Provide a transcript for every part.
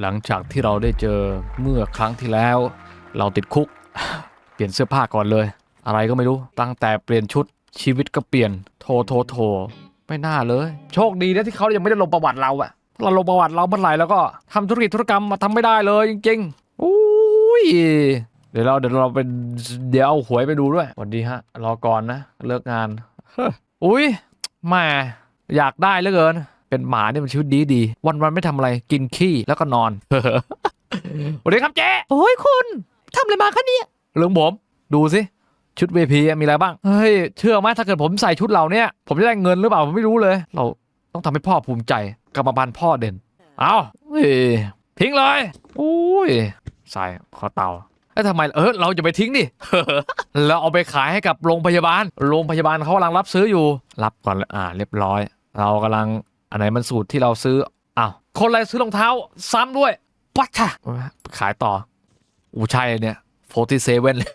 หลังจากที่เราได้เจอเมื่อครั้งที่แล้ว เราติดคุก เปลี่ยนเสื้อผ้าก่อนเลย อะไรก็ไม่รู้ตั้งแต่เปลี่ยนชุดชีวิตก็เปลี่ยนโทโทโทไม่น่าเลย โชคดีนะที่เขายังไม่ได้ลงประวัติเราอะถ้าเราลงประวัติเราเมื่อไหร่แล้วก็ทำธุรกิจธุรกรรมมาทำไม่ได้เลยจริงๆอุ้ยเดี๋ยวเราเดี๋ยวเราไปเดี๋ยวเอาหวยไปดูด้วยสวัสดีฮะรอก่อนนะเลิกงานอุ้ยแม่อยากได้เหลือเกิน เป็นหมาเนี่ยมันชีวิตดีดีๆวันๆไม่ทำอะไรกินขี้แล้วก็นอนสวัสดีครับเจ๊โอ้ยคุณทำอะไรมาคะเนี่ยเรื่องผมดูสิชุด VP มีอะไรบ้าง เฮ้ย เชื่อไหมถ้าเกิดผมใส่ชุดเหล่าเนี้ยผมจะได้เงินหรือเปล่า ผมไม่รู้เลย เราต้องทำให้พ่อภูมิใจกรรมพันธุ์พ่อเด่น เอาเฮ้ยทิ้งเลยอุ้ยใส่คอเตาแล้วทำไม เออ เราจะไปทิ้งดิแล้วเอาไปขายให้กับโรงพยาบาล โรงพยาบาลเขากำลังรับซื้ออยู่ รับก่อนเลยอ่า เรียบร้อย เรากำลัง อันไหนมันสูตรที่เราซื้ออ้าวคนอะไรซื้อรองเท้า ซ้ำด้วยปัชชะขายต่อ อูใช่เลยเนี่ยโฟร์ตี้เซเว่นเลย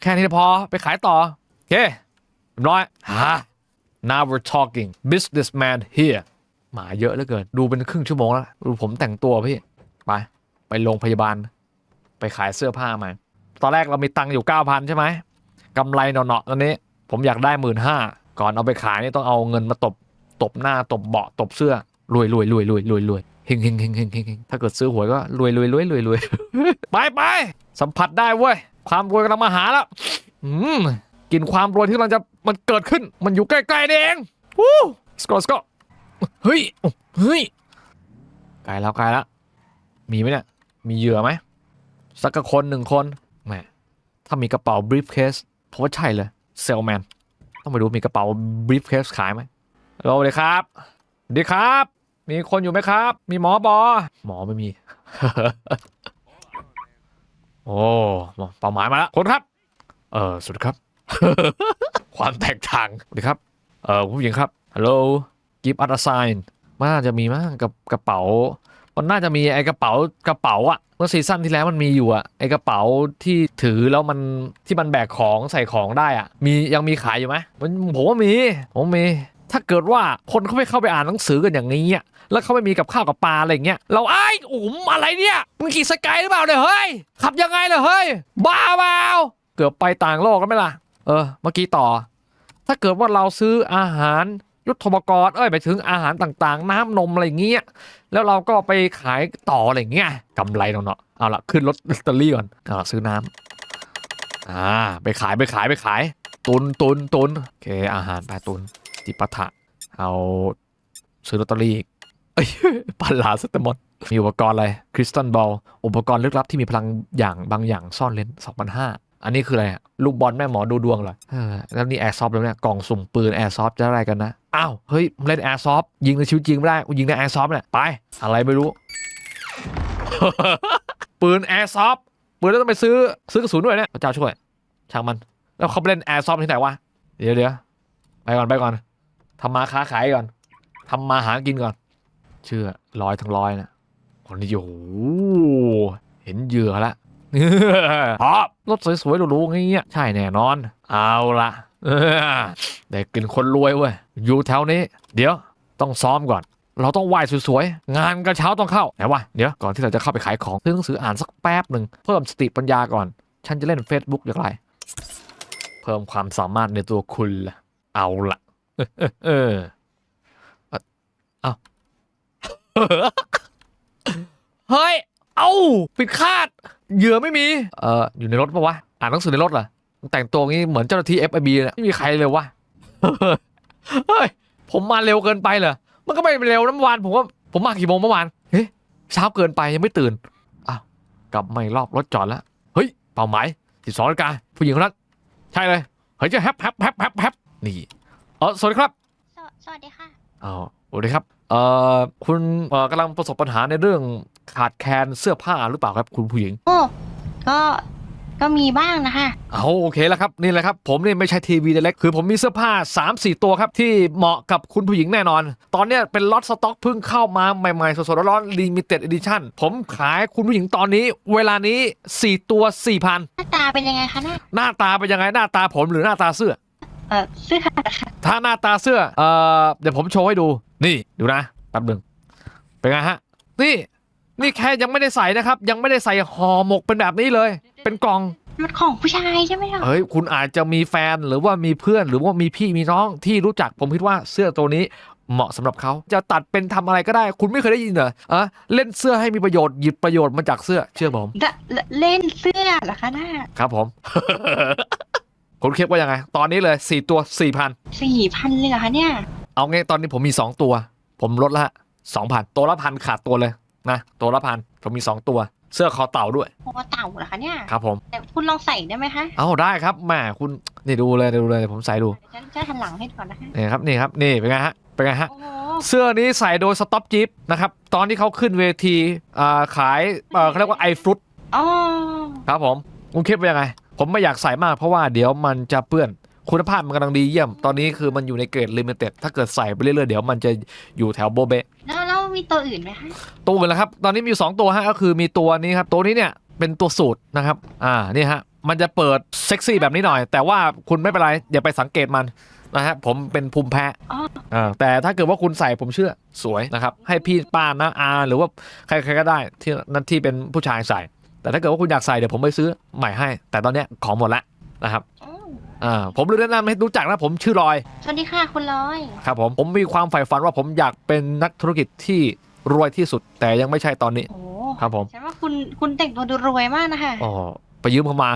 แค่นี้พอไปขายต่อ โอเคเรียบร้อยฮะ now we're talking businessman here หมาเยอะเหลือเกิน ดูเป็นครึ่งชั่วโมงแล้ว ดูผมแต่งตัวพี่ ไป ไปโรงพยาบาล ไปขายเสื้อผ้ามา ตอนแรกเรามีตังค์อยู่ 9,000 ใช่ไหมกำไรเนาะๆตอนนี้ ผมอยากได้หมื่นห้า ก่อนเอาไปขายนี่ต้องเอาเงินมาตบตบหน้าตบเบาะตบเสื้อรวยรวยรวยรวยรวยรวยเฮงเฮงเฮงเฮงเฮงเฮงถ้าเกิดซื้อหวยก็รวยรวยรวยรวยรวยไปไปสัมผัสได้เว้ยความรวยกำลังมาหาแล้วอืมกินความรวยที่กำลังจะมันเกิดขึ้น มันอยู่ใกล้ๆนี่เองวู้สกอสกอเฮ้ยเฮ้ยไกลแล้วไกลแล้วมีไหมเนี่ยมีเหยื่อไหมสักคนหนึ่งคนแหมถ้ามีกระเป๋า briefcase ผมว่าใช่เลยเซลแมน ต้องไปดูมีกระเป๋า briefcase ขายไหมฮัลโหลสวัสดีครับดีครับ มีคนอยู่ไหมครับ มีหมอบอ หมอไม่มี โอ้เป้าหมายมาแล้วคนครับ เออสวัสดีครับ ความแตกต่างสวัสดีครับ เออผู้หญิงครับฮัลโหล give us a sign มันน่าจะมีมั้งกับกระเป๋า มันน่าจะมีไอ้กระเป๋ากระเป๋าอะ เมื่อซีซั่นที่แล้วมันมีอยู่อะไอกระเป๋าที่ถือแล้วมันที่มันแบกของใส่ของได้อะมียังมีขายอยู่ไหมมันผมว่ามีผมมี ถ้าเกิดว่าคนเขาไม่เข้าไปอ่านหนังสือกันอย่างนี้อะแล้วเขาไม่มีกับข้าวกับปลาอะไรอย่างเงี้ยเราไอ้อุ๋มอะไรเนี่ยมึงขี่สกายหรือเปล่าเนี่ยเฮ้ยขับยังไงเลยเฮ้ยบ้าเปล่าเกือบไปต่างโลกแล้วไหมล่ะเออเมื่อกี้ต่อ ถ้าเกิดว่าเราซื้ออาหาร ยุทธปกรณ์เอ้ยไปถึงอาหารต่างๆ น้ำนมอะไรเงี้ยแล้วเราก็ไปขายต่ออะไรเงี้ยกำไรเนาะเอาละขึ้นรถลอตเตอรี่ก่อนเอาละซื้อน้ำอ่าไปขายไปขายไปขาย ตุนตุนตุนโอเคอาหารไปตุนจิปาถะเอาซื้อลอตเตอรี่อีกเอ้ยปัลลาสเตมอนมีอุปกรณ์อะไรคริสตัลบอลอุปกรณ์ลึกลับที่มีพลังอย่างบางอย่างซ่อนเร้น2,500อันนี้คืออะไรลูกบอลแม่หมอดูดวงเหรอเออแล้วนี่แอร์ซอฟแล้วเนี่ยกล่องสุ่มปืนแอร์ซอฟจะอะไรกันนะ อ้าว เฮ้ยเล่นแอร์ซอฟยิงในชีวิตจริงไม่ได้กูยิงในแอร์ซอฟเนี่ยไป อะไรไม่รู้ ปืนแอร์ซอฟปืนแล้วต้องไปซื้อซื้อกระสุนด้วยเนี่ยพระเจ้าช่วย ช่างมัน แล้วเขาเล่นแอร์ซอฟที่ไหนวะ เดี๋ยวเดี๋ยวไปก่อนไปก่อนทำมาค้าขายก่อนทำมาหากินก่อน เชื่อร้อยทั้งร้อยนะคนนี้โอ้โหเห็นเหยื่อละพอรถสวยๆหรูๆอย่างเงี้ยใช่แน่นอน เอาละได้กลินคนรวยเว้ย อยู่แถวนี้ เดี๋ยวต้องซ้อมก่อน เราต้องไหว้สวยๆ งานกระเช้าต้องเข้าไหนวะเดี๋ยวก่อนที่เราจะเข้าไปขายของซื้อหนังสืออ่านสักแป๊บหนึ่งเพิ่มสติปัญญาก่อน ฉันจะเล่น Facebook อย่างไร เพิ่มความสามารถในตัวคุณล่ะเอาละเออเอาเฮ้ย เอาผิดคาด เหยื่อไม่มี เอออยู่ในรถปะวะ อ่านหนังสือในรถเหรอ แต่งตัวงี้เหมือนเจ้าหน้าที่ FIB เลยไม่มีใครเลยวะ เฮ้ย ผมมาเร็วเกินไปเหรอ มันก็ไม่เร็วนะเมื่อวานผมว่าผมมากี่โมงเมื่อวานเฮ้ยเช้าเกินไปยังไม่ตื่นอ้าวกลับมาอีกรอบรถจอดแล้ว เฮ้ย เป้าหมาย12นาฬิกาผู้หญิงคนนั้นใช่เลย เฮ้ยจะแฮปแฮปแฮปแฮปแฮปนี่เออสวัสดีครับสวสวัสดีค่ะ อ๋อสวัสดีครับ เอ่อ คุณเอ่อกำลังประสบปัญหาในเรื่องขาดแคลนเสื้อผ้าหรือเปล่าครับคุณผู้หญิง โอ้ ก็ ก็มีบ้างนะคะ เอาโอเคแล้วครับนี่แหละครับผมนี่ไม่ใช่ทีวีเล็กคือผมมีเสื้อผ้า 3-4 ตัวครับ ที่เหมาะกับคุณผู้หญิงแน่นอน ตอนเนี้ยเป็นล็อตสต็อกเพิ่งเข้ามาใหม่ๆ สดๆร้อนๆ limited edition ผมขายคุณผู้หญิงตอนนี้ เวลานี้ 4 ตัว 4,000 หน้าตาเป็นยังไงคะหน้าหน้าตาเป็นยังไงหน้าตาผมหรือหน้าตาเสื้อ เออเสื้อค่ะถ้าหน้าตาเสื้อเอ่อเดี๋ยวผมโชว์ให้ดู นี่ดูนะแป๊บหนึ่งเป็นไงฮะนี่ นี่แค่ยังไม่ได้ใส่นะครับ ยังไม่ได้ใส่ห่อหมกเป็นแบบนี้เลย เป็นกล่องรถของผู้ชายใช่ไหมคะเฮ้ยคุณอาจจะมีแฟนหรือว่ามีเพื่อนหรือว่ามีพี่มีน้องที่รู้จักผมคิดว่าเสื้อตัวนี้เหมาะสำหรับเขาจะตัดเป็นทำอะไรก็ได้ คุณไม่เคยได้ยินเหรออะเล่นเสื้อให้มีประโยชน์หยิบประโยชน์มาจากเสื้อเชื่อผมเดเล่เล่นเสื้อเหรอคะหน้าครับผมคุณคิดว่ายังไง ตอนนี้เลยสี่ตัวสี่พันสี่พันเลยเหรอคะเนี่ย เอาไงตอนนี้ผมมีสองตัว ผมลดละสองพันตัวละพันขาดตัวเลย นะตัวละพันผมมีสองตัวเสื้อคอเต่าด้วยโอ้เต่าเหรอคะเนี่ยครับผมแต่คุณลองใส่ได้ไหมคะเอาได้ครับแหมคุณนี่ดูเลยดูเลยผมใส่ดูเดี๋ยวฉันจะหันหลังให้ก่อนนะคะนี่ครับนี่ครับนี่เป็นไงฮะเป็นไงฮะโอ้โหเสื้อนี้ใส่โดยสต็อปจิ๊บนะครับตอนที่เขาขึ้นเวทีอ่าขายเอ่อเขาเรียกว่าไอฟรุตอ๋อครับผมคุณคิดว่ายังไง ผมไม่อยากใส่มากเพราะว่าเดี๋ยวมันจะเปื้อนคุณภาพมันกำลังดีเยี่ยม ตอนนี้คือมันอยู่ในเกรดลิมิเต็ด ถ้าเกิดใส่ไปเรื่อยๆ เดี๋ยวมันจะอยู่แถวโบเบะแล้วแล้ว มีตัวอื่นไหมคะตัวอื่นแล้วครับ ตอนนี้มีอยู่สองตัวฮะก็คือมีตัวนี้ครับ ตัวนี้เนี่ยเป็นตัวสูตรนะครับ อ่านี่ฮะมันจะเปิดเซ็กซี่แบบนี้หน่อย แต่ว่าคุณไม่เป็นไรอย่าไปสังเกตมันนะฮะผมเป็นภูมิแพ้อ๋ออ่าแต่ถ้าเกิดว่าคุณใส่ผมเชื่อสวยนะครับ ให้พี่ป้านะอาหรือว่าใครๆก็ได้ที่นั่นที่เป็นผู้ชายใส่ แต่ถ้าเกิดว่าคุณอยากใส่เดี๋ยวผมไปซื้อใหม่ให้ แต่ตอนเนี้ยของหมดแล้วนะครับ อืมอ่าผมรู้แนะนำให้รู้จักนะผมชื่อลอยสวัสดีค่ะคุณลอย ครับผมผมมีความใฝ่ฝันว่าผมอยากเป็นนักธุรกิจที่รวยที่สุด แต่ยังไม่ใช่ตอนนี้ โอ้ครับผม ฉันว่าคุณคุณแต่งตัวดูรวยมากนะคะ อ๋อไปยืมเขามา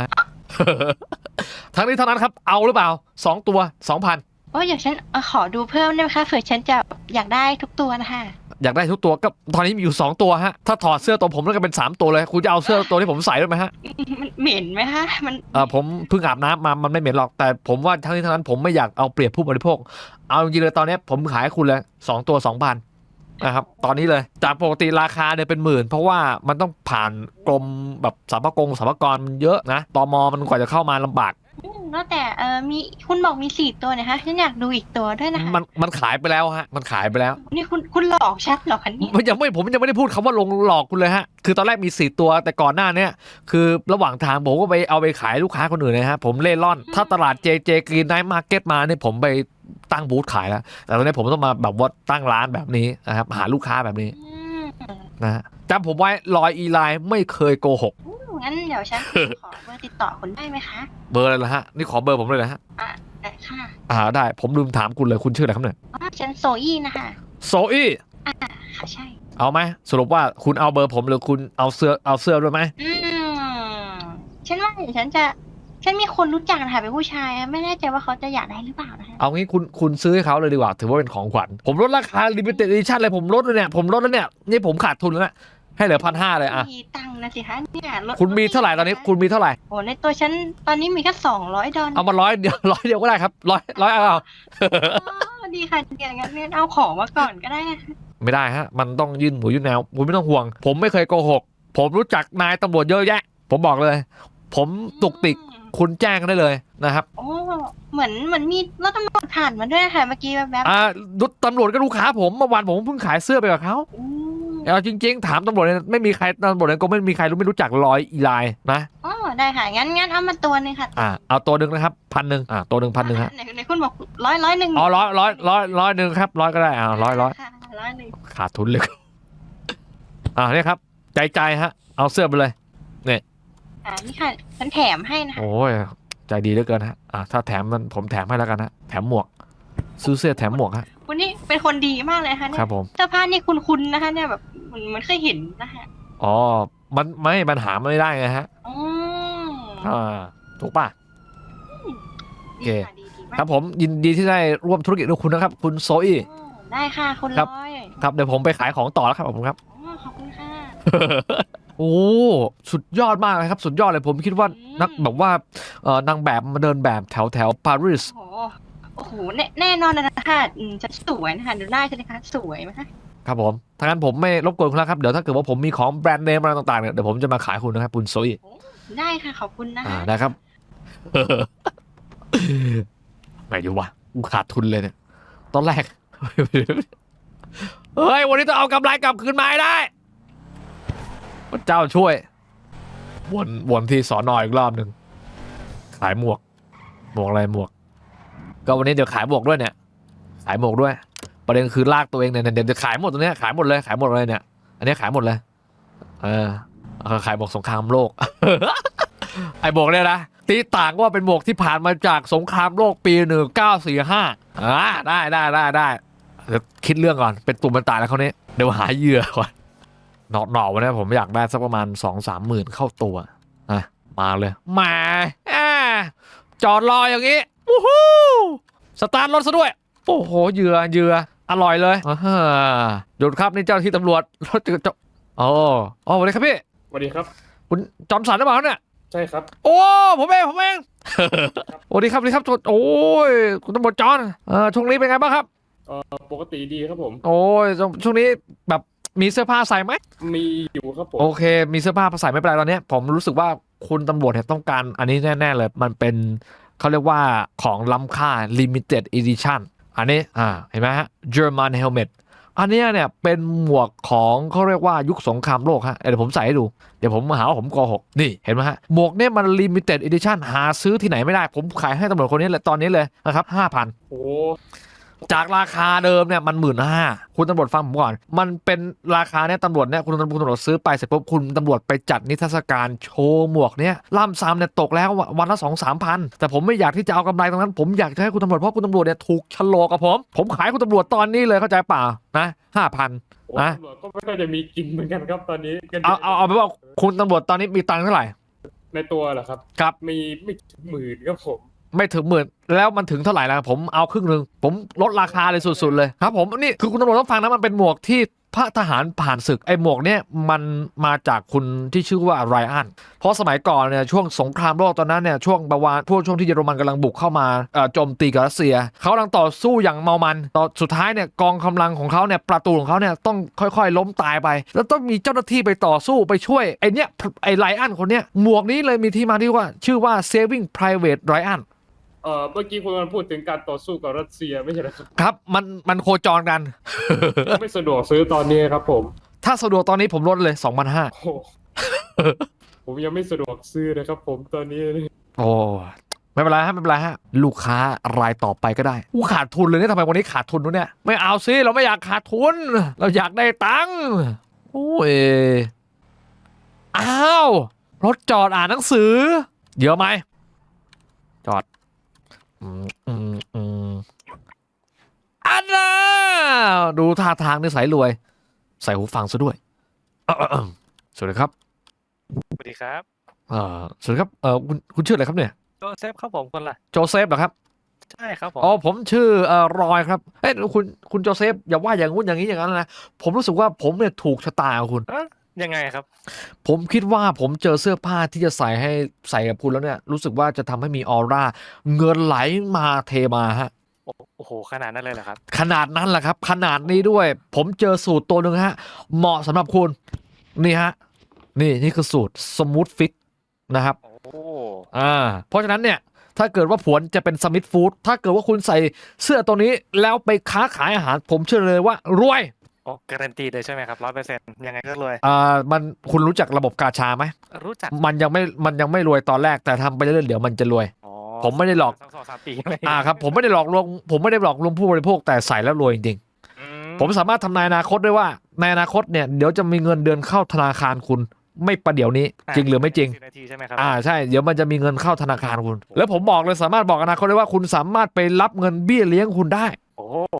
ทั้งนี้ทั้งนั้นครับ เอาหรือเปล่าสองตัวสองพัน โอ้ยอยากฉันเอ่อขอดูเพิ่มได้ไหมคะเผื่อฉันจะอยากได้ทุกตัวนะคะอยากได้ทุกตัวก็ตอนนี้มีอยู่สองตัวฮะ ถ้าถอดเสื้อตัวผมแล้วก็เป็นสามตัวเลย คุณจะเอาเสื้อตัวที่ผมใส่ด้วยไหมฮะมันเหม็นไหมคะมันเออผมเพิ่งอาบน้ำมา มันไม่เหม็นหรอก แต่ผมว่าทั้งนี้ทั้งนั้นผมไม่อยากเอาเปรียบผู้บริโภค เอาจริงๆเลยตอนนี้ผมขายให้คุณเลยสองตัวสองพันนะครับ ตอนนี้เลย จากปกติราคาเนี่ยเป็นหมื่น เพราะว่ามันต้องผ่านกรมแบบสรรพากรสรรพากรมันเยอะนะ ตมมันกว่าจะเข้ามาลำบากอืม แล้วแต่เออมีคุณบอกมีสี่ตัวนะคะฉันอยากดูอีกตัวด้วยนะคะมันมันขายไปแล้วฮะ มันขายไปแล้ว นี่คุณคุณหลอกชัดเหรอคะเนี่ยมันยังไม่ผมยังไม่ได้พูดคำว่าลงหลอกคุณเลยฮะ คือตอนแรกมีสี่ตัวแต่ก่อนหน้าเนี้ยคือระหว่างทางผมก็ไปเอาไปขายลูกค้าคนอื่นเลยฮะผมเล่ร่อน ถ้าตลาดเจเจกรีนไนท์มาร์เก็ตมาเนี่ยผมไปตั้งบูธขายแล้ว แต่ตอนนี้ผมต้องมาแบบว่าตั้งร้านแบบนี้นะครับหาลูกค้าแบบนี้อืมนะฮะ จำผมไว้ลอยอีไลน์ไม่เคยโกหกงั้นเดี๋ยวฉันขอเบอร์ติดต่อคุณได้ไหมคะ เบอร์อะไรล่ะฮะ นี่ขอเบอร์ผมเลยนะฮะได้ค่ะอ่าได้ ผมลืมถามคุณเลยคุณชื่ออะไรครับเนี่ยอ๋อฉันโซอี้นะคะโซอี้ค่ะใช่ เอาไหมสรุปว่าคุณเอาเบอร์ผมหรือคุณเอาเสื้อเอาเสื้อด้วยไหมอืมฉันว่าเดี๋ยวฉันจะฉันมีคนรู้จักนะคะเป็นผู้ชายอะไม่แน่ใจว่าเขาจะอยากได้หรือเปล่านะคะเอางี้คุณคุณซื้อให้เขาเลยดีกว่า ถือว่าเป็นของขวัญผมลดราคา limited edition เลยผมลดเลยเนี่ยผมลดแล้วเนี่ยนี่ผมขาดทุนแล้วนะ ให้เหลือพันห้าเลยอะมีตังค์นะสิคะเนี่ยลดคุณมีเท่าไหร่ตอนนี้คุณมีเท่าไหร่โอ้ในตัวฉันตอนนี้มีแค่สองร้อยดอลเอามาร้อยเดียวร้อยเดียวก็ได้ครับร้อยร้อยเอาอ๋อดีค่ะอย่างนั้นเนี่ยเอาของมาก่อนก็ได้นะคะไม่ได้ฮะ มันต้องยื่นหมูยื่นแนวคุณไม่ต้องห่วง ผมไม่เคยโกหก ผมรู้จักนายตำรวจเยอะแยะ ผมบอกเลย ผมตุกติกอืมคุณแจ้งได้เลยนะครับโอ้เหมือนเหมือนมีรถตำรวจผ่านมาด้วยค่ะเมื่อกี้แบบแบบอ่าดุตำรวจก็ลูกค้าผมเมื่อวานผมเพิ่งขายเสื้อไปกับเขาอืม เอาจริง ๆ ถามตำรวจเลยไม่มีใครตำรวจเลยก็ไม่มีใครรู้ไม่รู้จักลอยอีไลน์นะ อ๋อได้ค่ะ งั้นงั้นเอามาตัวหนึงค่ะอ่าเอาตัวหนึ่งนะครับพันหนึ่งอ่าตัวหนึ่งพันหนึ่งฮะไหนไหนคุณบอกร้อยร้อยหนึ่งอ๋อร้อยร้อยร้อยร้อยหนึ่งครับร้อยก็ได้อ่าร้อยร้อยค่ะร้อยหนึ่งขาดทุนเลย อ่าเนี่ยครับ ใจใจฮะ เอาเสื้อไปเลย อ่านี่ค่ะฉันแถมให้นะคะโอ้ยใจดีเหลือเกินฮะอ่าถ้าแถมมันผมแถมให้แล้วกันฮะแถมหมวกซื้อเสื้อแถมหมวกฮะคุณนี่เป็นคนดีมากเลยค่ะเนี่ครัยบผม เสื้อผ้านี่คุณคุณนะคะเนี่ยแบบเห มือนเหมันเคยเห็นนะคะอ๋อ มันไม่มันหาไม่ได้ไงฮะอืมอ่า ถูกป่ะ โอเค ดีค่ะดีดีมากครับผมยินดีที่ได้ร่วมธุรกิจกับคุณนะครับ คุณโซอี้อืมได้ค่ะคุณครับ ร้อยครับเดี๋ยวผมไปขายของต่อแล้วครับผมครับ อ๋อขอบคุณค่ะ โอ้สุดยอดมากเลยครับ สุดยอดเลยผมคิดว่าอืม นักแบบว่าเอ่อนางแบบมาเดินแบบแถวแถวปารีสโอ้โหโอ้โหแน่แน่นอนเลยนะคะอืมจะสวยนะคะดูหน้าใช่ไหมคะสวยไหมคะ ครับผมถ้างั้นผมไม่รบกวนคุณแล้วครับ เดี๋ยวถ้าเกิดว่าผมมีของแบรนด์เนมอะไรต่างๆเนี่ยเดี๋ยวผมจะมาขายคุณนะครับคุณโซอี้ได้ค่ะขอบคุณนะอ่าคะได้ครับไม่รู้ว่ะกูขาดทุนเลยเนี่ย ตอนแรก เฮ้ย วันนี้ต้องเอากำไรกลับคืนมาให้ได้พระเจ้าช่วย วนวนที่สอนออีกรอบหนึ่ง ขายหมวก หมวกอะไรหมวก ก็วันนี้เดี๋ยวขายหมวกด้วยเนี่ย ขายหมวกด้วย ประเด็นคือลากตัวเองเนี่ยเดี๋ยวจะขายหมดตรงเนี้ยขายหมดเลยขายหมดเลยเนี่ย อันนี้ขายหมดเลย เออขายหมวกสงครามโลก ไอ้หมวกเนี่ยนะตีต่างว่าเป็นหมวกที่ผ่านมาจากสงครามโลกปีหนึ่งเก้าสี่ห้าอ่าได้ได้ได้ได้เดี๋ยวคิดเรื่องก่อนเป็นตุ่มเป็นตายแล้วเขาวนี้ยเดี๋ยวหาเหยื่อก่อนหนอหนอวันนี้ผมอยากได้สักประมาณสองสามหมื่นเข้าตัวอะมาเลยมาอ่าจอดรออย่างนี้วู้ฮู้สตาร์ทรถซะด้วย โอ้โหเหยื่อเหยื่อ อร่อยเลยอ่าฮะหยุดครับนี่เจ้าหน้าที่ตำรวจรถจะจะโอ้โอ้สวัสดีครับพี่ สวัสดีครับ คุณจอมสันหรือเปล่าเนี่ย ใช่ครับ โอ้ ผมเอง ผมเองสวัสดีครับสวัสดีครับ โอ้ย คุณตำรวจจอนเออช่วงนี้เป็นไงบ้างครับเอ่อปกติดีครับผม โอ้ย ช่วงนี้แบบมีเสื้อผ้าใส่ไหม มีอยู่ครับผม โอเค มีเสื้อผ้าใส่ไม่เป็นไรตอนเนี้ยผมรู้สึกว่าคุณตำรวจเนี่ยต้องการอันนี้แน่ ๆ เลย มันเป็นเขาเรียกว่าของล้ำค่า limited edition อันนี้อ่าเห็นไหมฮะ German helmet อันเนี้ยเนี่ยเป็นหมวกของเขาเรียกว่ายุคสงครามโลกฮะเดี๋ยวผมใส่ให้ดู เดี๋ยวผมหาว่าผมโกหกนี่เห็นไหมฮะ หมวกเนี่ยมัน limited edition หาซื้อที่ไหนไม่ได้ ผมขายให้ตำรวจคนนี้เลยตอนนี้เลยนะครับห้าพันโอ้ จากราคาเดิมเนี่ยมันหมื่นห้าคุณตำรวจฟังผมก่อน มันเป็นราคาเนี่ยตำรวจเนี่ยคุณตำรวจคุณตำรวจซื้อไปเสร็จปุ๊บคุณตำรวจไปจัดนิทรรศการโชว์หมวกเนี่ยล่ำซ้ำเนี่ยตกแล้ววันละสองสามพันแต่ผมไม่อยากที่จะเอากำไรตรงนั้น ผมอยากจะให้คุณตำรวจเพราะคุณตำรวจเนี่ยถูกชะโลกับผม ผมขายคุณตำรวจตอนนี้เลยเข้าใจเปล่านะห้าพันโหอะตำรวจก็ไม่ค่อยจะมีกินเหมือนกันครับตอนนี้งินเอาเอาเอาไปนว่าคุณตำรวจตอนนี้มีตังค์เท่าไหร่ในตัวเหรอครับ ครับมีไม่ถึงหมื่นครับผม ไม่ถึงหมื่นแล้วมันถึงเท่าไหร่แล้วผมเอาครึ่งหนึ่งผมลดราคาเลยสุด ๆ เลยครับผมนี่คือคุณตำรวจต้องฟังนะมันเป็นหมวกที่พระทหารผ่านศึกไอ้หมวกเนี่ยมันมาจากคุณที่ชื่อว่าไรอันเพราะสมัยก่อนเนี่ยช่วงสงครามโลกตอนนั้นเนี่ยช่วงบาวาพวกช่วงที่เยอรมันกำลังบุกเข้ามาเอ่อโจมตีกับรัสเซียเขากำลังต่อสู้อย่างเมามันต่อสุดท้ายเนี่ยกองกำลังของเขาเนี่ยประตูของเขาเนี่ยต้องค่อยๆ ล้มตายไป แล้วต้องมีเจ้าหน้าที่ไปต่อสู้ไปช่วยไอ้เนี่ยไอ้ไรอันคนเนี้ยหมวกนี้เลยมีที่มาที่ว่าชื่อว่า saving private Ryan เอ่อเมื่อกี้คุณกำลังพูดถึงการต่อสู้กับรัสเซียไม่ใช่เหรอครับครับ มันมันโคจรกัน ไม่สะดวกซื้อตอนนี้ครับผมถ้าสะดวกตอนนี้ผมลดเลย2,500 โอ้โหผมยังไม่สะดวกซื้อนะครับผมตอนนี้โอ้ไม่เป็นไรฮะไม่เป็นไรฮะลูกค้ารายต่อไปก็ได้อู้ขาดทุนเลยเนี่ยทำไมวันนี้ขาดทุนวะเนี่ยไม่เอาสิเราไม่อยากขาดทุน เราอยากได้ตังค์โอ้ยอ้าวรถจอดอ่านหนังสือเยอะไหมจอด อืมอืมอืมอันน่ะดูท่าทางนี่สายรวย ใส่หูฟังซะด้วยสวัสดีครับสวัสดีครับเอ่อสวัสดีครับเอ่อคุณคุณชื่ออะไรครับเนี่ยโจเซฟครับผมคนละโจเซฟเหรอครับใช่ครับผมอ๋อผมชื่อเอ่อรอยครับเอ้ยคุณคุณโจเซฟอย่าว่าอย่างงู้นอย่างนี้อย่างนั้นนะผมรู้สึกว่าผมเนี่ยถูกชะตากับคุณเอ๊ะ ยังไงครับ ผมคิดว่าผมเจอเสื้อผ้าที่จะใส่ให้ใส่กับคุณแล้วเนี่ย รู้สึกว่าจะทำให้มีออร่า เงินไหลมาเทมาฮะ โอ้โห ขนาดนั้นเลยเหรอครับ ขนาดนั้นแหละครับ ขนาดนี้ด้วย ผมเจอสูตรตัวหนึ่งฮะ เหมาะสำหรับคุณ นี่ฮะ นี่นี่คือสูตรสมูทฟิตนะครับ โอ้อ่า เพราะฉะนั้นเนี่ย ถ้าเกิดว่าผวนจะเป็นสมิธฟู้ดถ้าเกิดว่าคุณใส่เสื้อตัวนี้แล้วไปค้าขายอาหาร ผมเชื่อเลยว่ารวย โอ้การันตีเลยใช่ไหมครับร้อยเปอร์เซ็นต์ยังไงก็รวย อ่ามันคุณรู้จักระบบกาชาไหมรู้จักมันยังไม่มันยังไม่รวยตอนแรกแต่ทำไปเรื่อยๆเดี๋ยวมันจะรวย อ๋อผมไม่ได้หลอกสัสองสามปีอะไรอ่าครับผมไม่ได้หลอกลวงผมไม่ได้หลอกลวงผู้บริโภคแต่ใส่แล้วรวยจริงอืๆผมสามารถทำนายอนาคตได้ว่าในอนาคตเนี่ยเดี๋ยวจะมีเงินเดือนเข้าธนาคารคุณ ไม่ประเดี๋ยวนี้ะจริงหรือไม่จริง สิบนาทีใช่ไหมครัอ่าใช่เดี๋ยวมันจะมีเงินเข้าธนาคารคุณ แล้วผมบอกเลยสามารถบอกอนาคตได้ว่าคุณสามารถไปรับเงินเบี้ยเลี้ยงคุณได้ โอ้โหคุณ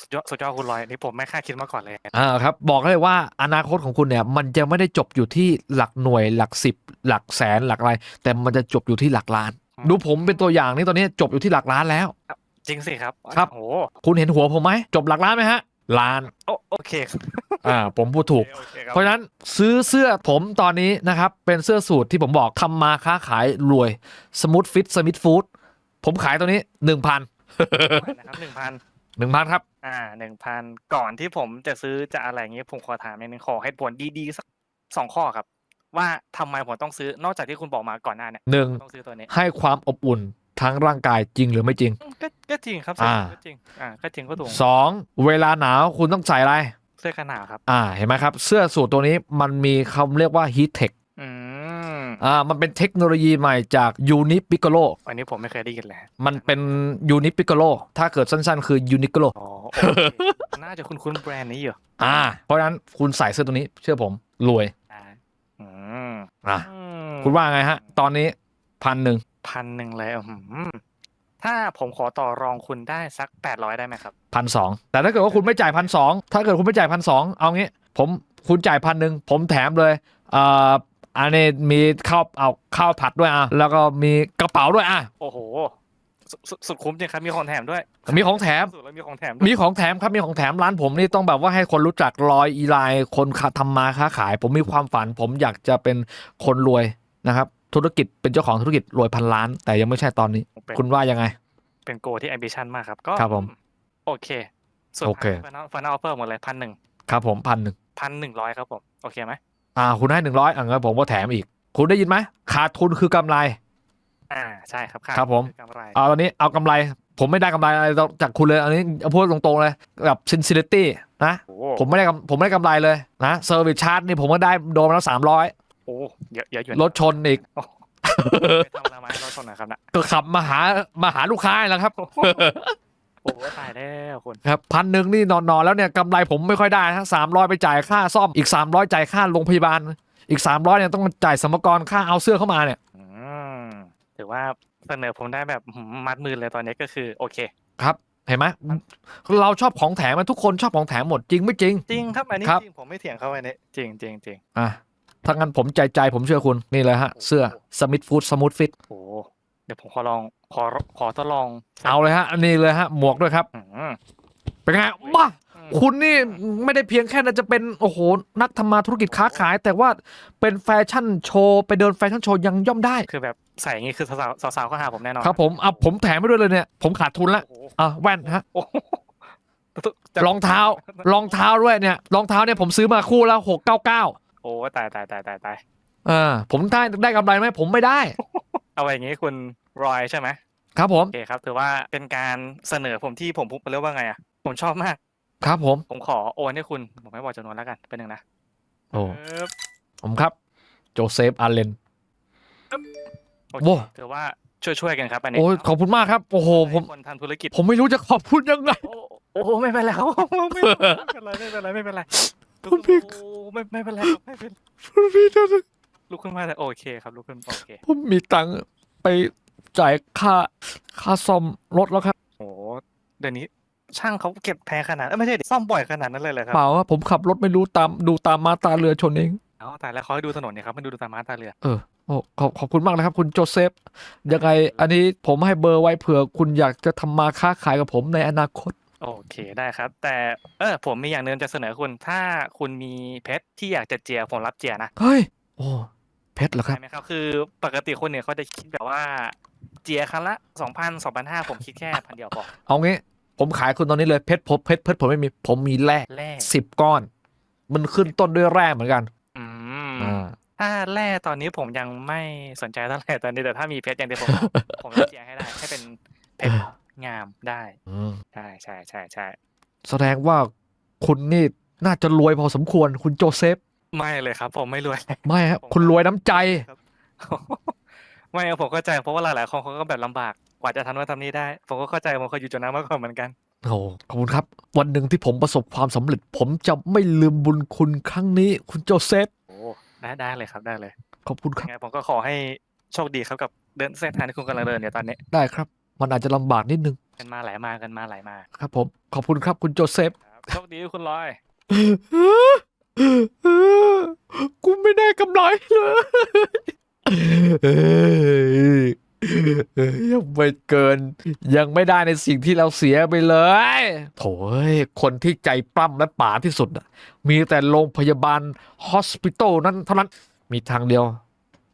สุดยอดสุดยอดคุณลอยนี่ผมไม่คาดคิดมาก่อนเลย อ่าครับ บอกเลยว่าอนาคตของคุณเนี่ย มันจะไม่ได้จบอยู่ที่หลักหน่วยหลักสิบ หลักแสนหลักอะไร แต่มันจะจบอยู่ที่หลักล้านดูผมเป็นตัวอย่างนี่ตอนนี้จบอยู่ที่หลักล้านแล้ว จริงสิครับครับ โอ้คุณเห็นหัวผมไหมจบหลักล้านไหมฮะ ล้านโอโอเคครับอ่าผมพูดถูก โอเคครับ เพราะฉะนั้นซื้อเสื้อผมตอนนี้นะครับ เป็นเสื้อสูทที่ผมบอกทำมาค้าขายรวยสมูทฟิตสมิธฟู้ดผมขายตัวนี้หนึ่งพัน นะครับหนึ่งพัน หนึ่งพันครับ อ่าหนึ่งพันก่อนที่ผมจะซื้อจะอะไรอย่างเงี้ยผมขอถามนิดนึงขอให้ผลดีๆสักสองข้อครับ ว่าทำไมผมต้องซื้อนอกจากที่คุณบอกมาก่อนหน้าเนี่ยหนึ่งต้องซื้อตัวนี้ให้ความอบอุ่นทั้งร่างกายจริงหรือไม่จริงอืมก็ก็จริงครับอ่าก็จริงอ่าก็จริงก็ถูกสองเวลาหนาวคุณต้องใส่อะไร เสื้อกันหนาวครับ อ่าเห็นไหมครับ เสื้อสูทตัวนี้มันมีคำเรียกว่า heat tech อืม อ่ามันเป็นเทคโนโลยีใหม่จากยูนิปิ c โ o อันนี้ผมไม่เคยได้ยินเลยมันเป็นยูนิปิ c โ o ถ้าเกิดสั้นๆ คือยูนิโ o อ๋อโอเคน่าจะคุ้นๆแบรนด์นี้อยู่อ่า เพราะฉะนั้นคุณใส่เสื้อตัวนี้เชื่อผมรวยอ่าอืมอะอืมคุณว่าไงฮะ ตอนนี้พันหนึ่งพันหนึ่งเลยอื้อหือถ้าผมขอต่อรองคุณได้สักแปดร้อยได้ไหมครับพันสองแต่ถ้าเกิดว่าคุณไม่จ่ายพันสองถ้าเกิดคุณไม่จ่ายพันสองเอางี้ ผมคุณจ่ายพันหนึ่งผมแถมเลยเอ่อ อันนี้มีข้าวเอาข้าวผัดด้วยอะแล้วก็มีกระเป๋าด้วยอะโอ้โหสสุดสุดคุ้มจริงครับมีของแถมด้วยมีของแถม สุดแล้วมีของแถมด้วยมีของแถมครับมีของแถมร้านผมนี่ต้องแบบว่าให้คนรู้จักรอยอีไลน์คนค้าทำมาค้าขาย ผมมีความฝัน ผมอยากจะเป็นคนรวยนะครับ ธุรกิจเป็นเจ้าของธุรกิจรวยพันล้าน แต่ยังไม่ใช่ตอนนี้ เป็นคุณว่ายังไง เป็นโกที่ ambition มากครับก็ครับผมโอเคส่วนโอเคฟันฟันออฟเฟอร์หมดเลยพันหนึ่งครับผมพันหนึ่งพันหนึ่งร้อยครับผมโอเคไหม อ่าคุณให้หนึ่งร้อยอะงั้นผมก็แถมอีก คุณได้ยินไหมขาดทุนคือกำไร อ่าใช่ครับครับผมกำไรเอาตอนนี้เอากำไร ผมไม่ได้กำไรอะไรจากคุณเลยอันนี้เอาพูดตรงๆเลยแบบซินซิลิตี้นะโอ้ผมไม่ได้กำผมไม่ได้กำไรเลยนะเซอร์วิสชาร์จนี่ผมก็ได้โดนมาแล้วสามร้อยโอ้เยอะเยอะอยู่รถชนอีกไปทำอะไรมาให้รถชนหนะครับนะก็ขับมาหามาหาลูกค้าแล้วครับ โอ้ตายแล้วคุณครับพันหนึ่งนี่นอนๆแล้วเนี่ยกำไรผมไม่ค่อยได้ฮะสามร้อยไปจ่ายค่าซ่อมอีกสามร้อยจ่ายค่าโรงพยาบาล อีกสามร้อยเนี่ยต้องมาจ่ายสมกรค่าเอาเสื้อเข้ามาเนี่ยอืมถือว่าเสนอผมได้แบบหืมมัดมือเลยตอนนี้ก็คือโอเค ครับเห็นไหมเราชอบของแถมมันทุกคนชอบของแถมหมดจริงไม่จริง จริงครับ อันนี้ครับ จริงผมไม่เถียงเขาอันนี้จริงจริงจริงอะถ้างั้นผมใจใจผมเชื่อคุณนี่เลยฮะเสื้อสมิธฟูดสมูทฟิตโอ้เดี๋ยวผมขอลอง ขอขอทดลองใส่เอาเลยฮะ อันนี้เลยฮะ หมวกด้วยครับอืมเป็นไงบ้าอืมคุณนี่ไม่ได้เพียงแค่จะเป็นโอ้โหนักทำมาธุรกิจค้าขาย แต่ว่าเป็นแฟชั่นโชว์ ไปเดินแฟชั่นโชว์ยังย่อมได้ คือแบบใส่อย่างงี้คือสาวๆสาวๆก็หาผมแน่นอน ครับผมอะผมแถมไปด้วยเลยเนี่ย ผมขาดทุนละโอ้โหอะแว่นฮะโอ้โหจะรองเท้ารองเท้าด้วยเนี่ยรองเท้าเนี่ยผมซื้อมาคู่ละหกเก้าเก้าโอ้ตายตายตายตายตายอ่าผมได้ได้กำไรไหมผมไม่ได้ เอาไว้อย่างงี้คุณรอยใช่ไหม ครับผม โอเคครับถือว่าเป็นการเสนอผมที่ผมพูดไปเรียกว่าไงอะ ผมชอบมาก ครับผม ผมขอโอนให้คุณ ผมไม่บอกจำนวนแล้วกันเป็นหนึ่งนะโอ้ ปึ๊บผมครับ โจเซฟอาร์เลน โอโว้เคถือว่าช่วยๆกันครับอันนี้โอ้ยขอบคุณมากครับ โอ้โห ผมคนทำธุรกิจ ผมไม่รู้จะขอบคุณยังไง โอ้โอ้โหไม่เป็นไรครับไม่เป็นไรไม่เป็นไรไม่เป็นไรคุณพี่โอ้ไม่ไม่เป็นไรครับไม่เป็นพี่จะลุกขึ้นมาแต่โอเคครับลุกขึ้นโอเคผมมีตังค์ไป จ่ายค่าค่าซ่อมรถแล้วครับโอ้เดี๋ยวนี้ช่างเขาเก็บแพงขนาดเอ้ยไม่ใช่ดิซ่อมบ่อยขนาดนั้นเลยเหรอครับเปล่าว่าผมขับรถไม่รู้ตามดูตามมาตาเรือชนเองอ๋อแต่แล้วเขาให้ดูถนนเนี่ยครับไม่ดูตามมาตาเรือ เออโอ้ขอบขอบคุณมากนะครับ คุณโจเซฟ ยังไง อันนี้ผมให้เบอร์ไว้เผื่อ คุณอยากจะทำมาค้าขายกับผมในอนาคต โอเคได้ครับ แต่เออผมมีอย่างหนึงจะเสนอคุณ ถ้าคุณมีเพชรที่อยากจะเจียผมรับเจียนะ เฮ้ย โอ้ เพชรเหรอครับ ใช่ไหมครับ คือปกติคนเนี่ยเขาจะคิดแบบว่า เจียครั้งละสองพันสองพันห้าผมคิดแค่พันเดียวพอ เอางี้ ผมขายคุณตอนนี้เลยเพชรผมเพชรเพชรผมไม่มีผมมีแร่แร่ สิบก้อน มันขึ้นต้นด้วยแร่เหมือนกันอืมอ่าถ้าแร่ตอนนี้ผมยังไม่สนใจเท่าไหร่ตอนนี้แต่ถ้ามีเพชรอย่างเดียวผมผมจะเจียให้ได้ให้เป็นเพชรงามได้อืมใช่ใช่ใช่ใช่แสดงว่าคุณนี่น่าจะรวยพอสมควรคุณโจเซฟ ไม่เลยครับ ผมไม่รวย ไม่ครับคุณรวยน้ำใจ ไม่ครับผมเข้าใจเพราะว่าหลายๆคนเขาก็แบบลำบากกว่าจะทำว่าทำนี้ได้ ผมก็เข้าใจผมเคยอยู่จุดนั้นมาก่อนเหมือนกันโอ้ขอบคุณครับ วันหนึ่งที่ผมประสบความสำเร็จ ผมจะไม่ลืมบุญคุณครั้งนี้ คุณโจเซฟโอ้ได้ได้เลยครับได้เลยขอบคุณครับยังไงผมก็ขอให้โชคดีครับกับเดินเส้นทางที่คุณกำลังเดินเนี่ยตอนนี้ได้ครับ มันอาจจะลำบากนิดนึงกันมาไหลมากันมาไหลมาครับผมขอบคุณครับคุณโจเซฟ ครับโชคดีคุณลอย กูไม่ได้กำไรเลยยังไม่เกิน ยังไม่ได้ในสิ่งที่เราเสียไปเลย โถ่เอ้ยคนที่ใจปล้ำและป่าที่สุดน่ะมีแต่โรงพยาบาลฮอสพิทอลนั้นเท่านั้น มีทางเดียว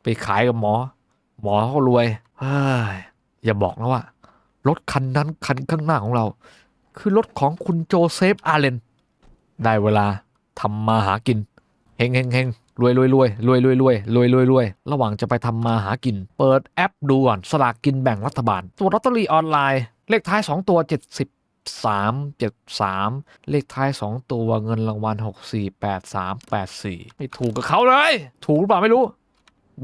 ไปขายกับหมอ หมอเขารวยอย่าบอกนะว่า รถคันนั้นคันข้างหน้าของเรา คือรถของคุณโจเซฟอาร์เลน ได้เวลา ทำมาหากินเฮงเฮงเฮงรวยรวยรวยรวยรวยรวยรวยรวยรวยระหว่างจะไปทำมาหากิน เปิดแอปดูก่อนสลากกินแบ่งรัฐบาลตัวลอตเตอรี่ออนไลน์ เลขท้าย 2 ตัว 70 3 73 เลขท้าย 2 ตัวเงินรางวัล 64 83 84 ไม่ถูกกับเขาเลย ถูกหรือเปล่าไม่รู้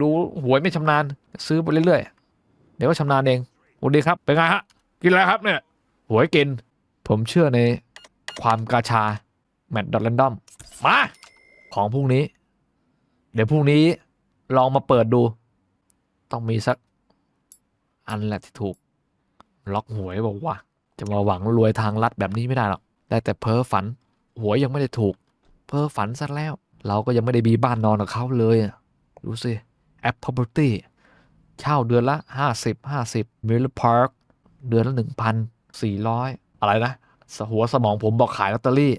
ดูหวยไม่ชำนาญ ซื้อไปเรื่อยๆ เดี๋ยวก็ชำนาญเองสวัสดีครับ เป็นไงฮะ กินอะไรครับเนี่ย หวยกิน ผมเชื่อในความกาชา แมตต์ดอทแรนดอม มา ของพรุ่งนี้ เดี๋ยวพรุ่งนี้ลองมาเปิดดู ต้องมีสัก อันแหละที่ถูก ล็อกหวยบอกว่า จะมาหวังรวยทางลัดแบบนี้ไม่ได้หรอกได้แต่เพ้อฝัน หวยยังไม่ได้ถูก เพ้อฝันซะแล้ว เราก็ยังไม่ได้มีบ้านนอนกับเขาเลยดูสิแอป property เช่าเดือนละ 50 50 Miller Park เดือนละ 1,400 อะไรนะสหัวสมองผมบอกขายลอตเตอรี่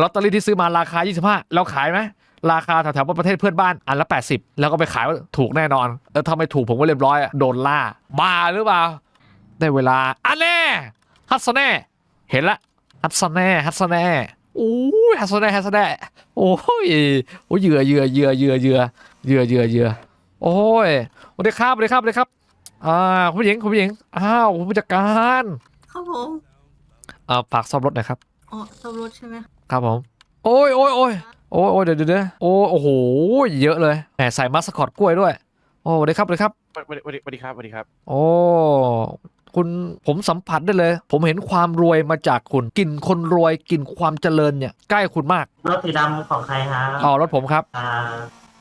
ลอตเตอรี่ที่ซื้อมาราคา 25 เราขายไหมราคาแถวๆประเทศเพื่อนบ้านอันละ 80 แล้วก็ไปขายว่าถูกแน่นอน แล้วถ้าไม่ถูกผมก็เรียบร้อยอะโดนล่าบ้าหรือเปล่าได้เวลาอันแน่ฮัตสแน่เห็นละฮัตสแน่ฮัตสแน่โอ้ยฮัตสแน่ฮัตสแน่โอ้ยโอ้ยเหยื่อเหยื่อเหยื่อเหยื่อเหยื่อเหยื่อเหยื่อเหยื่อโอ้ยสวัสดีครับสวัสดีครับสวัสดีครับอ่าคุณผู้หญิงคุณผู้หญิงอ้าวคุณผู้จัดการครับผมอ่าฝากซ่อมรถหน่อยครับอ๋อสมรถใช่ไหม ครับผม โอ้ยโอ้ยโอ้ยโอ้ยโอ้ยเดี๋ยวเดี๋ยวเดี๋ยวโอ้โอ้โหเยอะเลยแหมใส่มัสคอตกล้วยด้วย โอ้สวัสดีครับสวัสดีครับสวัสดีสวัสดีสวัสดีครับสวัสดีครับ โอ้คุณผมสัมผัสได้เลย ผมเห็นความรวยมาจากคุณกลิ่นคนรวยกลิ่นความเจริญเนี่ยใกล้คุณมาก รถสีดำของใครฮะอ๋อรถผมครับ อ่า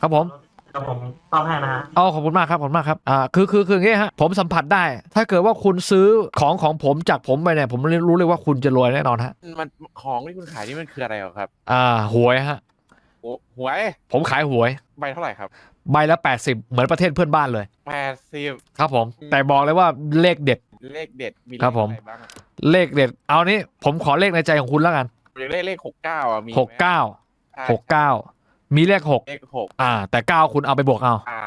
ครับผม รถ ผมซ่อมให้นะฮะอ๋อขอบคุณมากครับขอบคุณมากครับอ่าคือคือคืออย่างงี้ฮะผมสัมผัสได้ ถ้าเกิดว่าคุณซื้อของของผมจากผมไปเนี่ยผมรู้เลยว่าคุณจะรวยแน่นอนฮะมันของที่คุณขายนี่มันคืออะไรเหรอครับอ่าหวยฮะโอ้หวยผมขายหวยใบเท่าไหร่ครับใบละ 80 เหมือนประเทศเพื่อนบ้านเลย แปดสิบ ครับผมแต่บอกเลยว่าเลขเด็ด เลขเด็ดมีครับผมเลขอะไรบ้างเลขเด็ด เอานี้ผมขอเลขในใจของคุณแล้วกันผมอยากได้เลขหกเก้าอะมีไมหกเก้าใช่หกเก้า มีเลขหกเลขหกอ่า แต่เก้าคุณเอาไปบวกเอา อ่า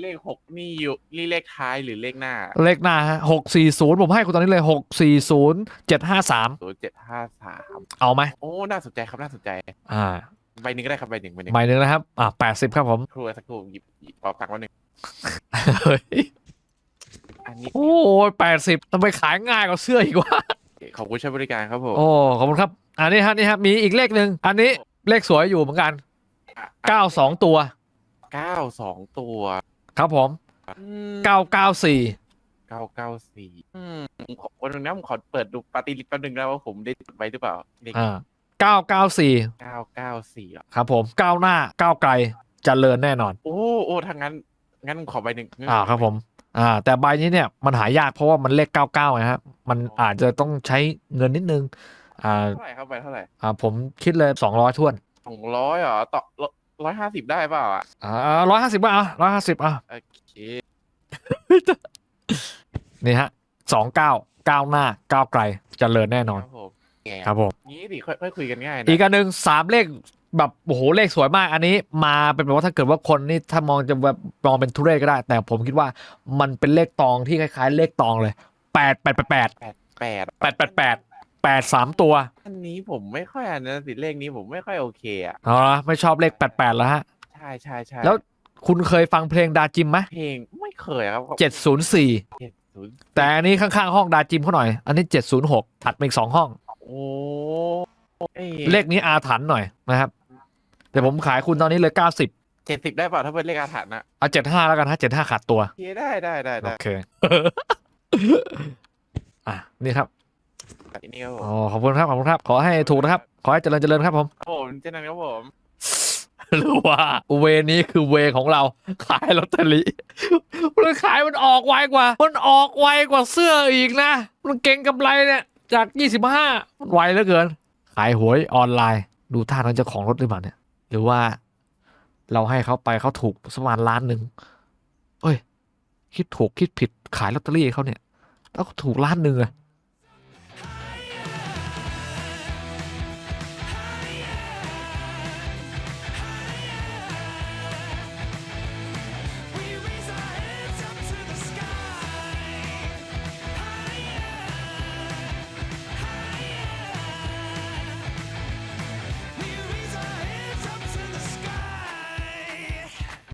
เลขหกนี่อยู่นี่เลขท้ายหรือเลขหน้าเลขหน้าฮะหกสี่ศูนย์ผมให้คุณตอนนี้เลยหกสี่ศูนย์เจ็ดห้าสามศูนย์เจ็ดห้าสามเอาไหมโอ้น่าสนใจครับน่าสนใจอ่าใบหนึ่งก็ได้ครับใบหนึ่งใบหนึ่งใบหนึ่งนะครับ อ่าแปดสิบครับผมครูสักครู่หยิบหยิบเป๋าตังค์มาหนึ่งเฮ้ยอันนี้โอ้แปดสิบทำไมขายง่ายกว่าเสื้ออีกวะขอบคุณใช้บริการครับผมโอ้ขอบคุณครับ อันนี้ฮะนี่ฮะมีอีกเลขหนึ่งอันนี้เลขสวยอยู่เหมือนกันอะ เก้าสองตัว เก้าสองตัวครับผมอืมเก้าเก้าสี่เก้าเก้าสี่อืมผมขอวันหนึงนะผมขอเปิดดูปาร์ตี้ลิสต์แป๊บนึงนะว่าผมได้จดไว้หรือเปล่าเลขอ่าเก้าเก้าสี่เก้าเก้าสี่อะครับผมก้าวหน้าก้าวไกลเจริญแน่นอน โอ้โอ้ถ้างั้น งั้นผมขอใบหนึ่งอ่าครับผม อ่า แต่ใบนี้เนี่ยมันหายากเพราะว่ามันเลข99นะฮะมันอาจจะต้องใช้เงินนิดนึง อ่าเท่าไหร่ครับใบเท่าไหร่อ่าผมคิดเลย200ท้วน สองร้อยเหรอต่อร้อยห้าสิบได้เปล่าอะอ่าร้อยห้าสิบอะร้อยห้าสิบอะโอเคนี่ฮะสองเก้าก้าวหน้าก้าวไกลเจริญแน่นอน ครับผมแง่ครับผมงี้ดิค่อยค่อยคุยกันง่ายนะอีกอันหนึ่งสามเลขแบบโอ้โหเลขสวยมากอันนี้ มาเป็นแบบว่าถ้าเกิดว่าคนนี่ถ้ามองจะแบบมองเป็นทุเรศก็ได้ แต่ผมคิดว่ามันเป็นเลขตองที่คล้าย ๆ เลขตองเลยแปดแปดแปดแปดแปดแปดแปด แปดแปดแปดสามตัวอันนี้ผมไม่ค่อยอันนั้นสิเลขนี้ผมไม่ค่อยโอเคอะอ๋อไม่ชอบเลขแปดแปดแล้วฮะ ใช่ใช่ใช่แล้วคุณเคยฟังเพลงดาจิมไหมเพลงไม่เคยครับเจ็ดศูนย์สี่เจ็ดศูนย์แต่อันนี้ข้างๆ ห้องดาจิมเขาหน่อย อันนี้เจ็ดศูนย์หกถัดมาอีกสองห้องโอ้อ้ยเลขนี้อาถรรพ์หน่อยนะครับ แต่ผมขายคุณตอนนี้เลยเก้าสิบเจ็ดสิบได้เปล่าถ้าเป็นเลขอาถรรพ์นะเอาเจ็ดห้าแล้วกันฮะเจ็ดห้าขาดตัวโอเคได้ได้ได้โอได้เคอะนี่ครับ อันนี้ครับผมอ๋อขอบคุณครับขอบคุณครับ ขอให้ถูกนะครับ ขอให้เจริญเจริญครับผมครับผมเช่นนั้นครับผมหรือว่าเวนี้คือเวของเราขายลอตเตอรี่มันขายมันออกไวกว่า มันออกไวกว่าเสื้ออีกนะ มันเก่งกำไรเนี่ยจาก 25มันไวเหลือเกิน ขายหวยออนไลน์ ดูท่านั้นเจ้าของรถหรือเปล่าเนี่ย หรือว่าเราให้เขาไปเขาถูกประมาณล้านหนึ่งเอ้ย คิดถูกคิดผิดขายลอตเตอรี่ให้เขาเนี่ย แล้วถูกล้านหนึ่งอะ